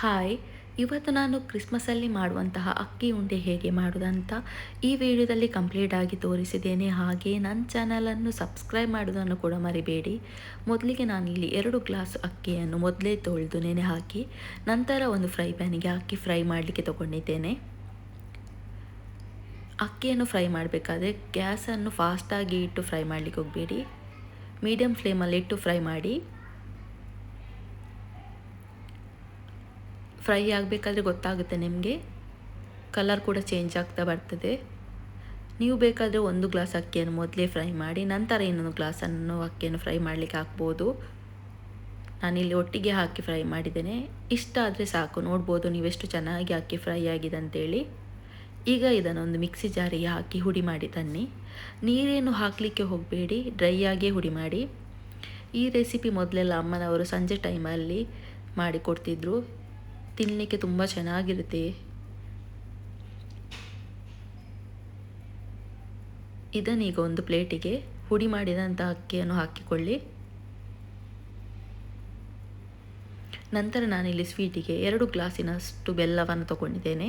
Hi, ಇವತ್ತು ನಾನು ಕ್ರಿಸ್ಮಸಲ್ಲಿ ಮಾಡುವಂತಹ ಅಕ್ಕಿ ಉಂಡೆ ಹೇಗೆ ಮಾಡೋದಂತ ಈ ವಿಡಿಯೋದಲ್ಲಿ ಕಂಪ್ಲೀಟ್ ಆಗಿ ತೋರಿಸಿದ್ದೇನೆ. ಹಾಗೆ ನನ್ನ ಚಾನಲನ್ನು ಸಬ್ಸ್ಕ್ರೈಬ್ ಮಾಡೋದನ್ನು ಕೂಡ ಮರಿಬೇಡಿ. ಮೊದಲಿಗೆ ನಾನಿಲ್ಲಿ ಎರಡು ಗ್ಲಾಸ್ ಅಕ್ಕಿಯನ್ನು ಮೊದಲೇ ತೊಳೆದು ನೆನೆ ಹಾಕಿ ನಂತರ ಒಂದು ಫ್ರೈ ಪ್ಯಾನಿಗೆ ಹಾಕಿ ಫ್ರೈ ಮಾಡಲಿಕ್ಕೆ ತಗೊಂಡಿದ್ದೇನೆ. ಅಕ್ಕಿಯನ್ನು ಫ್ರೈ ಮಾಡಬೇಕಾದ್ರೆ ಗ್ಯಾಸನ್ನು ಫಾಸ್ಟಾಗಿ ಇಟ್ಟು ಫ್ರೈ ಮಾಡಲಿಕ್ಕೆ ಹೋಗಬೇಡಿ. ಮೀಡಿಯಮ್ ಫ್ಲೇಮಲ್ಲಿ ಇಟ್ಟು ಫ್ರೈ ಮಾಡಿ. ಫ್ರೈ ಆಗಬೇಕಾದ್ರೆ ಗೊತ್ತಾಗುತ್ತೆ ನಿಮಗೆ. ಕಲರ್ ಕೂಡ ಚೇಂಜ್ ಆಗ್ತಾ ಬರ್ತದೆ. ನೀವು ಬೇಕಾದರೆ ಒಂದು ಗ್ಲಾಸ್ ಅಕ್ಕಿಯನ್ನು ಮೊದಲೇ ಫ್ರೈ ಮಾಡಿ, ನಂತರ ಇನ್ನೊಂದು ಗ್ಲಾಸನ್ನು ಅಕ್ಕಿಯನ್ನು ಫ್ರೈ ಮಾಡಲಿಕ್ಕೆ ಹಾಕ್ಬೋದು. ನಾನಿಲ್ಲಿ ಒಟ್ಟಿಗೆ ಹಾಕಿ ಫ್ರೈ ಮಾಡಿದ್ದೇನೆ. ಇಷ್ಟ ಆದರೆ ಸಾಕು, ನೋಡ್ಬೋದು ನೀವೆಷ್ಟು ಚೆನ್ನಾಗಿ ಅಕ್ಕಿ ಫ್ರೈ ಆಗಿದೆ ಅಂತೇಳಿ. ಈಗ ಇದನ್ನು ಒಂದು ಮಿಕ್ಸಿ ಜಾರಿಗೆ ಹಾಕಿ ಹುಡಿ ಮಾಡಿ ತನ್ನಿ. ನೀರೇನು ಹಾಕಲಿಕ್ಕೆ ಹೋಗಬೇಡಿ, ಡ್ರೈ ಆಗೇ ಹುಡಿ ಮಾಡಿ. ಈ ರೆಸಿಪಿ ಮೊದಲೆಲ್ಲ ಅಮ್ಮನವರು ಸಂಜೆ ಟೈಮಲ್ಲಿ ಮಾಡಿಕೊಡ್ತಿದ್ರು. ತಿನ್ನಲಿಕ್ಕೆ ತುಂಬ ಚೆನ್ನಾಗಿರುತ್ತೆ. ಇದನ್ನೀಗ ಒಂದು ಪ್ಲೇಟಿಗೆ ಹುಡಿ ಮಾಡಿದಂಥ ಅಕ್ಕಿಯನ್ನು ಹಾಕಿಕೊಳ್ಳಿ. ನಂತರ ನಾನಿಲ್ಲಿ ಸ್ವೀಟಿಗೆ ಎರಡು ಗ್ಲಾಸಿನಷ್ಟು ಬೆಲ್ಲವನ್ನು ತಗೊಂಡಿದ್ದೇನೆ.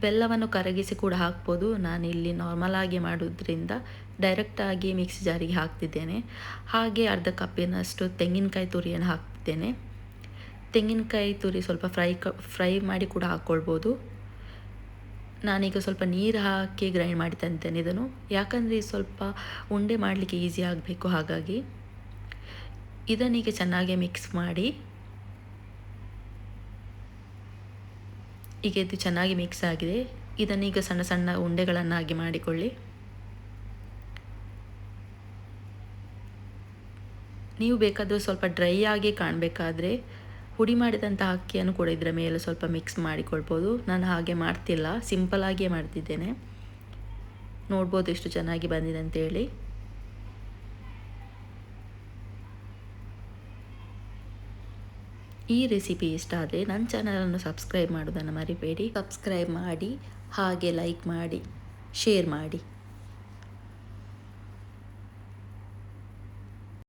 ಬೆಲ್ಲವನ್ನು ಕರಗಿಸಿ ಕೂಡ ಹಾಕ್ಬೋದು. ನಾನಿಲ್ಲಿ ನಾರ್ಮಲ್ ಆಗಿ ಮಾಡೋದ್ರಿಂದ ಡೈರೆಕ್ಟಾಗಿ ಮಿಕ್ಸಿ ಜಾರಿಗೆ ಹಾಕ್ತಿದ್ದೇನೆ. ಹಾಗೆ ಅರ್ಧ ಕಪ್ಪಿನಷ್ಟು ತೆಂಗಿನಕಾಯಿ ತುರಿಯನ್ನು ಹಾಕ್ತಿದ್ದೇನೆ. ತೆಂಗಿನಕಾಯಿ ತುರಿ ಸ್ವಲ್ಪ ಫ್ರೈ ಕ, ಫ್ರೈ ಮಾಡಿ ಕೂಡ ಹಾಕ್ಕೊಳ್ಬೋದು. ನಾನೀಗ ಸ್ವಲ್ಪ ನೀರು ಹಾಕಿ ಗ್ರೈಂಡ್ ಮಾಡಿ ತಂತೇನೆ ಇದನ್ನು. ಯಾಕಂದರೆ ಸ್ವಲ್ಪ ಉಂಡೆ ಮಾಡಲಿಕ್ಕೆ ಈಸಿ ಆಗಬೇಕು ಹಾಗಾಗಿ. ಇದನ್ನೀಗ ಚೆನ್ನಾಗಿ ಮಿಕ್ಸ್ ಮಾಡಿ. ಈಗ ಇದು ಚೆನ್ನಾಗಿ ಮಿಕ್ಸ್ ಆಗಿದೆ. ಇದನ್ನೀಗ ಸಣ್ಣ ಸಣ್ಣ ಉಂಡೆಗಳನ್ನಾಗಿ ಮಾಡಿಕೊಳ್ಳಿ. ನೀವು ಬೇಕಾದರೂ ಸ್ವಲ್ಪ ಡ್ರೈ ಆಗಿ ಕಾಣಬೇಕಾದ್ರೆ ಹುಡಿ ಮಾಡಿದಂಥ ಅಕ್ಕಿಯನ್ನು ಕೂಡ ಇದರ ಮೇಲೆ ಸ್ವಲ್ಪ ಮಿಕ್ಸ್ ಮಾಡಿಕೊಳ್ಬೋದು ನಾನು ಹಾಗೆ ಮಾಡ್ತಿಲ್ಲ ಸಿಂಪಲಾಗಿಯೇ ಮಾಡ್ತಿದ್ದೇನೆ. ನೋಡ್ಬೋದು ಎಷ್ಟು ಚೆನ್ನಾಗಿ ಬಂದಿದೆ ಅಂತೇಳಿ ಈ ರೆಸಿಪಿ ಇಷ್ಟ ಆದರೆ ನನ್ನ ಚಾನಲನ್ನು ಸಬ್ಸ್ಕ್ರೈಬ್ ಮಾಡೋದನ್ನು ಮರಿಬೇಡಿ. ಸಬ್ಸ್ಕ್ರೈಬ್ ಮಾಡಿ, ಹಾಗೆ ಲೈಕ್ ಮಾಡಿ ಶೇರ್ ಮಾಡಿ.